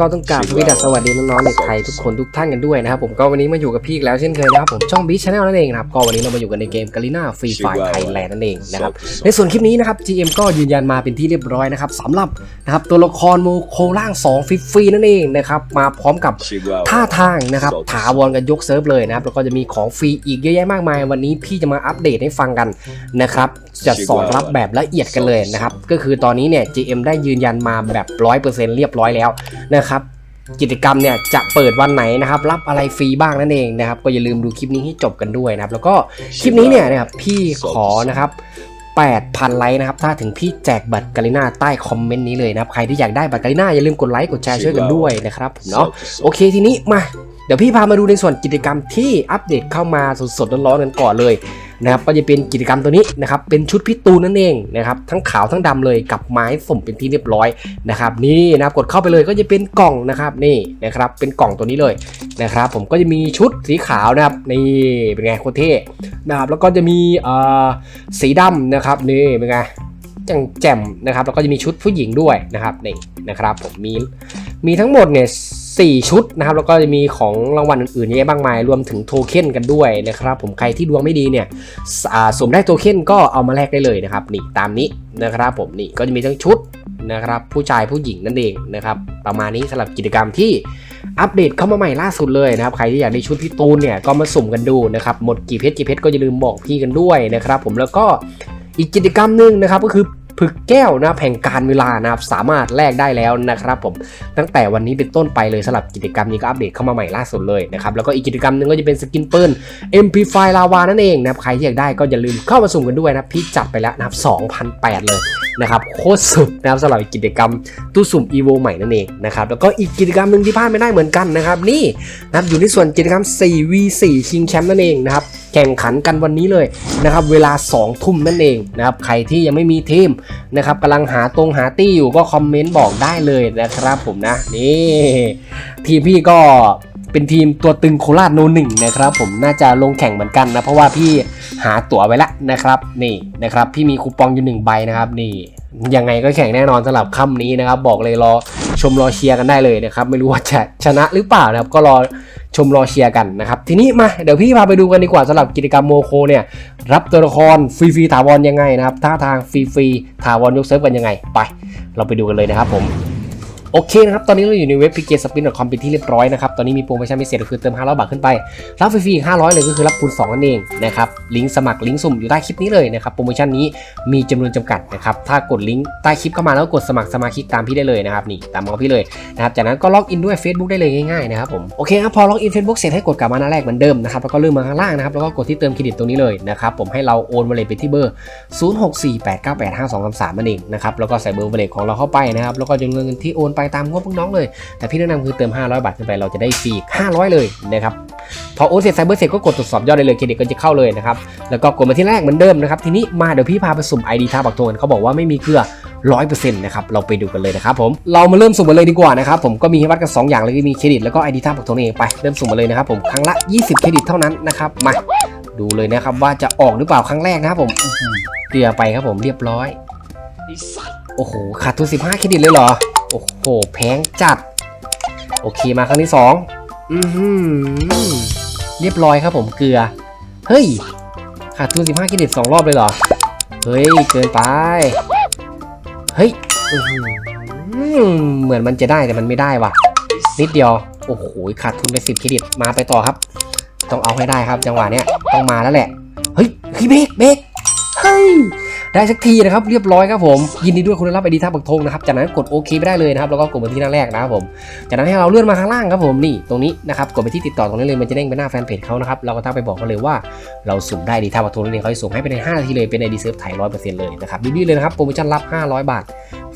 ก็ต้องกราบสวัสดีสวัสดีน้องๆเด็กไทยทุกคนทุกท่านกันด้วยนะครับผมก็วันนี้มาอยู่กับพี่อีกแล้วเช่นเคยนะครับผมช่องบีชแนลนั่นเองนะครับก็วันนี้เรามาอยู่กันในเกมกาลิน่าฟรีไฟไทยแลนด์นั่นเองนะครับในส่วนคลิปนี้นะครับ GM ก็ยืนยันมาเป็นที่เรียบร้อยนะครับสำหรับนะครับตัวละครโมโคล่าง2ฟรีๆนั่นเองนะครับมาพร้อมกับท่าทางนะครับถาวรกันยกเซิร์ฟเลยนะครับแล้วก็จะมีของฟรีอีกเยอะแยะมากมาย วันนี้พี่จะมาอัปเดตให้ฟังกันนะครับจะสอนรับแบบละเอียดกันเลยนะครับก็คือตอนนี้เนี่ย GM ได้ยืนยันมาแบบ100%เรียบร้อยแล้วนะครับกิจกรรมเนี่ยจะเปิดวันไหนนะครับรับอะไรฟรีบ้างนั่นเองนะครับก็อย่าลืมดูคลิปนี้ให้จบกันด้วยนะครับแล้วก็คลิปนี้เนี่ยนะครับพี่ขอนะครับ8,000 ไลค์นะครับ ถ้าถึงพี่แจกบัตรกาลิน่าใต้คอมเมนต์นี้เลยนะครับ ใครที่อยากได้บัตรกาลิน่าอย่าลืมกดไลค์กดแชร์ช่วยกันด้วยนะครับผมเนาะโอเคทีนี้มา เดี๋ยวพี่พามาดูในส่วนกิจกรรมที่อัปเดตเข้ามาสดๆร้อนๆกันก่อนเลย นะครับก็จะเป็นกิจกรรมตัวนี้นะครับเป็นชุดพิตูนนั่นเองนะครับทั้งขาวทั้งดำเลยกับไม้สมเป็นที่เรียบร้อยนะครับนี่นะครับกดเข้าไปเลยก็จะเป็นกล่องนะครับนี่นะครับเป็นกล่องตัวนี้เลยนะครับผมก็จะมีชุดสีขาวนะครับนี่เป็นไงโคตรเท่นะครับแล้วก็จะมีเอ่อสีดำนะครับนี่เป็นไง จังแจ่มนะครับแล้วก็จะมีชุดผู้หญิงด้วยนะครับนี่นะครับผมมีมีทั้งหมดเนี่ยสี่ชุดนะครับแล้วก็จะมีของรางวัลอื่นๆเยอะมากมาย รวมถึงโทเค็นกันด้วยนะครับผมใครที่ดวงไม่ดีเนี่ยสสวมได้โทเค็นก็เอามาแลกได้เลยนะครับนี่ตามนี้นะครับผมนี่ก็จะมีทั้งชุดนะครับผู้ชายผู้หญิงนั่นเองนะครับประมาณนี้สำหรับกิจกรรมที่อัปเดตเข้ามาใหม่ล่าสุดเลยนะครับใครที่อยากได้ชุดพี่ตูนเนี่ยก็มาสุ่มกันดูนะครับหมดกี่เพชรกี่เพชรก็อย่าลืมบอกพี่กันด้วยนะครับผมแล้วก็อีกกิจกรรมหนึ่งนะครับก็คือ ผึกแก้วนะครับแห่งการเวลานะครับสามารถแลกได้แล้วนะครับผมตั้งแต่วันนี้เป็นต้นไปเลยสำหรับกิจกรรมนี้ก็อัปเดตเข้ามาใหม่ล่าสุดเลยนะครับแล้วก็อีกกิจกรรมหนึ่งก็จะเป็นสกินปืน MP5 ลาวานั่นเองนะครับใครที่อยากได้ก็อย่าลืมเข้ามาสุ่มกันด้วยนะพี่จัดไปแล้วนะครับ2,008เลยนะครับโคตรสุดนะครับสำหรับกิจกรรมตู้สุ่ม EVO ใหม่นั่นเองนะครับแล้วก็อีกกิจกรรมหนึ่งที่พลาดไม่ได้เหมือนกันนะครับนี่นะครับอยู่ในส่วนกิจกรรม 4v4 ชิงแชมป์นั่นเองนะครับแข่งขันกันวันนี้เลยนะครับเวลา 2 ทุ่มนั่นเองนะครับใครที่ยังไม่มีทีมนะครับกำลังหาตรงหาตี้อยู่ก็คอมเมนต์บอกได้เลยนะครับผมนะนี่ทีมพี่ก็ เป็นทีมตัวตึงโคราชโนหนึ่งนะครับผมน่าจะลงแข่งเหมือนกันนะเพราะว่าพี่หาตั๋วไว้แล้วนะครับนี่นะครับพี่มีคูปองอยู่หนึ่งใบนะครับนี่ยังไงก็แข่งแน่นอนสำหรับค่ำนี้นะครับ บอกเลยรอชมรอเชียร์กันได้เลยนะครับ ไม่รู้ว่าจะชนะหรือเปล่านะครับ ก็รอชมรอเชียร์กันนะครับ ทีนี้มาเดี๋ยวพี่พาไปดูกันดีกว่าสำหรับกิจกรรมโมโคเนี่ยรับตัวละครฟรีๆถาวรยังไงนะครับท่าทางฟรีๆถาวรยกเซิร์ฟกันยังไงไป เราไปดูกันเลยนะครับผม โอเคนะครับ ตอนนี้เราอยู่ในเว็บ p k s p i n c o m เป็นที่เรียบร้อยนะครับ ตอนนี้มีโปรโมชั่นพิเศษก็คือเติม 500 บาทขึ้นไป รับฟรีๆอีก500 เลยก็คือรับคูณ2นั่นเองนะครับ ลิงก์สมัครลิงก์สุ่มอยู่ใต้คลิปนี้เลยนะครับ โปรโมชั่นนี้มีจำนวนจำกัดนะครับ ถ้ากดลิงก์ใต้คลิปเข้ามาแล้วกดสมัครสมาชิกตามพี่ได้เลยนะครับ นี่ตามของพี่เลยนะครับ จากนั้นก็ล็อกอินด้วย Facebook ได้เลยง่ายๆนะครับผม โอเคครับ พอล็อกอิน Facebook เสร็จให้กดกลับมาหน้าแรกเหมือนเดิมนะครับ แล้วก็เลื่อนมาข้างล่างนะครับ แล้วก็กดที่เติมเครดิตตรงนี้เลยนะครับผมให้เราโอนวอลเล็ตไปที่เบอร์ 0648985233นั่นเองนะครับแล้วก็ใส่เบอร์วอลเล็ตของเราเข้าไปนะครับแล้วก็จำนวนเงินที่โอนไปไปตามงบพวกน้องเลย แต่พี่แนะนำคือเติม 500 บาทขึ้นไปเราจะได้ฟรี500 เลยนะครับพอโอนเสร็จไซเบอร์เสร็จก็กดตรวจสอบยอดได้เลยเครดิตก็จะเข้าเลยนะครับแล้วก็กดมาที่แรกเหมือนเดิมนะครับทีนี้มาเดี๋ยวพี่พาไปสุ่ม ID ท่าบักทงกันเขาบอกว่าไม่มีเกลือ100%นต์นะครับ เราไปดูกันเลยนะครับผม เรามาเริ่มสุ่มกันเลยดีกว่านะครับ ผมก็มีให้วัดกัน2อย่างเลยมีเครดิตแล้วก็ ID ท่าบักทงเองไป เริ่มสุ่มมาเลยนะครับผม ครั้งละ 20 เครดิตเท่านั้นนะครับ มา ดูเลยนะครับว่าจะออกหรือเปล่าครั้งแรกนะครับผมเกลือไปครับผมเรียบร้อย โอ้โห ขาดทุน15 เครดิตเลยเหรอ โอ้โห แพงจัด โอเคมาครั้งที่สองอือหือเรียบร้อยครับผมเกลือ เฮ้ย ขาดทุน15เครดิตสองรอบเลยเหรอ เฮ้ย เกินไป เฮ้ยเหมือนมันจะได้แต่มันไม่ได้ว่ะ นิดเดียว โอ้โห ขาดทุนไป10เครดิต มาไปต่อครับ ต้องเอาให้ได้ครับ จังหวะเนี้ยต้องมาแล้วแหละ เฮ้ยเฮ้ยเบรกเบรกเฮ้ย ได้สักทีนะครับเรียบร้อยครับผมยินดีด้วยคุณได้รับไอดีท่าบักธงนะครับจากนั้นกดโอเคไปได้เลยนะครับแล้วก็กดมาที่หน้าแรกนะครับผมจากนั้นให้เราเลื่อนมาข้างล่างครับผมนี่ตรงนี้นะครับกดไปที่ติดต่อตรงนี้เลยมันจะเด้งไปหน้าแฟนเพจเขานะครับเราก็ทักไปบอกเขาเลยว่าเราสุ่มได้ดีท่าบักธงนั่นเองเขาจะส่งให้ไปใน5นาทีเลยเป็นไอดีเซิร์ฟไทยร้อยเปอร์เซ็นต์เลยนะครับรีๆเลยนะครับโปรโมชั่นรับ 500 บาท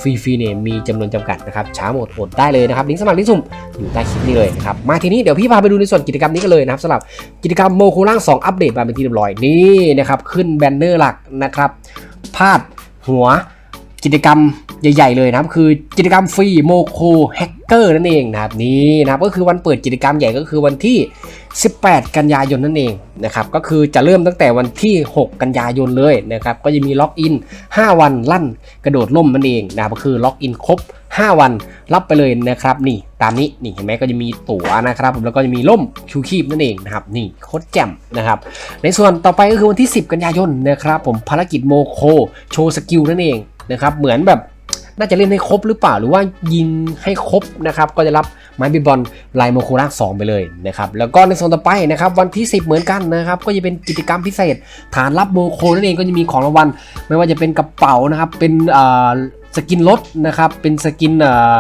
ฟรีๆเนี่ยมีจำนวนจำกัดนะครับช้าหมดอดได้เลยนะครับลิงก์สมัครลิงก์สุ่มอยู่ใต้คลิปนี้เลยนะครับมาทีนี้เดี๋ยวพี่พาไปดูในส่วนกิจกรรมนี้กันเลยนะครับสำหรับกิจกรรมโมโคล่าง2อัปเดตมาเป็นที่เรียบร้อยนี่นะครับขึ้นแบนเนอร์หลักนะครับ พาดหัวกิจกรรมใหญ่ ๆ เลยนะครับ คือกิจกรรมฟรีโมโคแฮกเกอร์นั่นเองนะครับนี่นะครับก็คือวันเปิดกิจกรรมใหญ่ก็คือวันที่ 18 กันยายนนั่นเองนะครับก็คือจะเริ่มตั้งแต่วันที่ 6 กันยายนเลยนะครับก็จะมีล็อกอิน 5 วันลั่นกระโดดล่มนั่นเองนะครับก็คือล็อกอินครบ 5 วันรับไปเลยนะครับนี่ตามนี้นี่เห็นไหมก็จะมีตั๋วนะครับแล้วก็จะมีล่มคิวคีบนั่นเองนะครับนี่โคตรแจ่มนะครับในส่วนต่อไปก็คือวันที่ 10 กันยายนนะครับผมภารกิจโมโคโชว์สกิลนั่นเองนะครับเหมือนแบบ น่าจะเล่นให้ครบหรือเปล่าหรือว่ายิงให้ครบนะครับก็จะรับไม้บิบอลลายโมโคล่างไปเลยนะครับแล้วก็ในส่วนต่อไปนะครับวันที่ 10 เหมือนกันนะครับก็จะเป็นกิจกรรมพิเศษ ฐานรับโมโคนั่นเองก็จะมีของรางวัลไม่ว่าจะเป็นกระเป๋านะครับเป็นเอ่อสกินรถนะครับเป็นสกินเอ่อ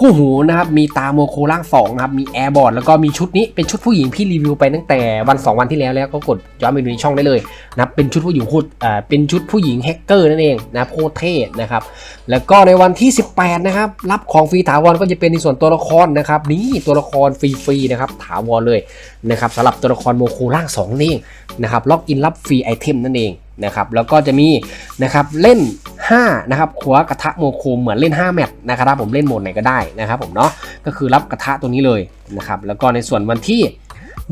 คู่หูนะครับมีตาโมโคล่าง2นะครับมีแอร์บอร์ดแล้วก็มีชุดนี้เป็นชุดผู้หญิงพี่รีวิวไปตั้งแต่วัน 2 วันที่แล้วแล้วก็กดย้อนไปดูในช่องได้เลยนะครับเป็นชุดผู้หญิงคตรเอ่อเป็นชุดผู้หญิงแฮกเกอร์นั่นเองนะโคตรเท่นะครับแล้วก็ในวันที่ 18นะครับรับของฟรีถาวรก็จะเป็นในส่วนตัวละครนะครับนี่ตัวละครฟรีๆนะครับถาวรเลยนะครับสำหรับตัวละครโมโคล่าง2นั่นเองนะครับล็อกอินรับฟรีไอเทมนั่นเอง นะครับแล้วก็จะมีนะครับเล่น 5 นะครับขัวกระทะโมโคเหมือนเล่น 5 แมตช์นะครับผมเล่นโหมดไหนก็ได้นะครับผมเนาะก็คือรับกระทะตัวนี้เลยนะครับแล้วก็ในส่วนวันที่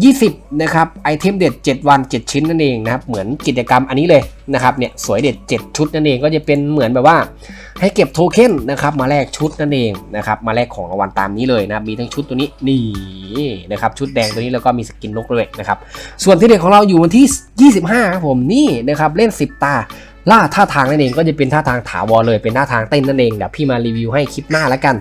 20 นะครับไอเทมเด็ด 7 วัน 7 ชิ้นนั่นเองนะครับเหมือนกิจกรรมอันนี้เลยนะครับเนี่ยสวยเด็ด 7 ชุดนั่นเองก็จะเป็นเหมือนแบบว่า ให้เก็บโทเค็นนะครับมาแลกชุดนั่นเองนะครับมาแลกของรางวัลตามนี้เลยนะครับมีทั้งชุดตัวนี้นี่นะครับชุดแดงตัวนี้แล้วก็มีสกินนกด้วยนะครับส่วนที่เด็ดของเราอยู่วันที่ 25ครับผมนี่นะครับเล่น 10 ตา ล่าท่าทางนั่นเองก็จะเป็นท่าทางถาวรเลยเป็นท่าทางเต้นนั่นเองเดี๋ยวพี่มารีวิวให้คลิปหน้าแล้วกัน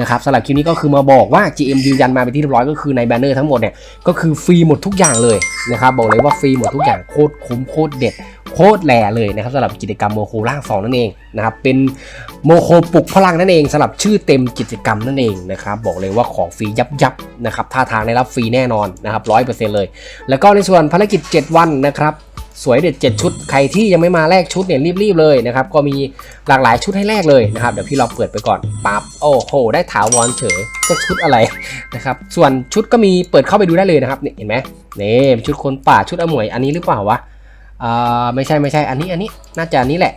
นะครับสำหรับคลิปนี้ก็คือมาบอกว่า GM ยืนยันมาเป็นที่เรียบร้อยก็คือในแบนเนอร์ทั้งหมดเนี่ยก็คือฟรีหมดทุกอย่างเลยนะครับบอกเลยว่าฟรีหมดทุกอย่างโคตรคุ้มโคตรเด็ดโคตรแหล่เลยนะครับสำหรับกิจกรรมโมโคล่างสองนั่นเองนะครับเป็นโมโคปลุกพลังนั่นเองสำหรับชื่อเต็มกิจกรรมนั่นเองนะครับบอกเลยว่าของฟรียับยับนะครับท่าทางได้รับฟรีแน่นอนนะครับร้อยเปอร์เซ็นต์เลย แล้วก็ในส่วนภารกิจ 7 วันนะครับ สวยเด็ด 7 ชุด ใครที่ยังไม่มาแลกชุดเนี่ยรีบๆเลยนะครับ ก็มีหลากหลายชุดให้แลกเลยนะครับ เดี๋ยวพี่เราเปิดไปก่อนปั๊บโอ้โห ได้ถาวรเฉยจะชุดอะไรนะครับ ส่วนชุดก็มีเปิดเข้าไปดูได้เลยนะครับเนี่ยเห็นไหมนี่ชุดคนป่าชุดอมวยอันนี้หรือเปล่าวะอ่าไม่ใช่ไม่ใช่อันนี้อันนี้น่าจะอันนี้แหละ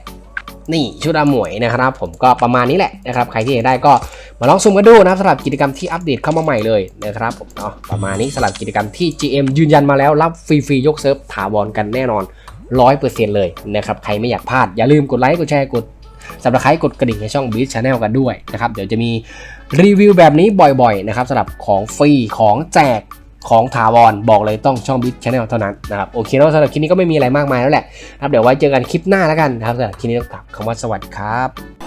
นี่ชุดอาหมวยนะครับ ผมก็ประมาณนี้แหละนะครับ ใครที่อยากได้ก็มาลองซุ่มกันดูนะครับสำหรับกิจกรรมที่อัปเดตเข้ามาใหม่เลยนะครับผมเนาะประมาณนี้สำหรับกิจกรรมที่ GM ยืนยันมาแล้วรับฟรีๆยกเซิร์ฟถาวรกันแน่นอน100%เลยนะครับใครไม่อยากพลาดอย่าลืมกดไลค์กดแชร์กดสับสไครต์กดกระดิ่งในช่อง b ี a ช Channel กันด้วยนะครับเดี๋ยวจะมีรีวิวแบบนี้บ่อยๆนะครับสำหรับของฟรีของแจก ของถาวรบอกเลยต้องช่องบิ๊กช Channel เท่านั้นนะครับโอเคเนาะสำหรับคลิปนี้ก็ไม่มีอะไรมากมายแล้วแหละครับเดี๋ยวไว้เจอกันคลิปหน้าแล้วกันนะครับสำหรับคลิปนี้ต้องกลับคำว่าสวัสดีครับ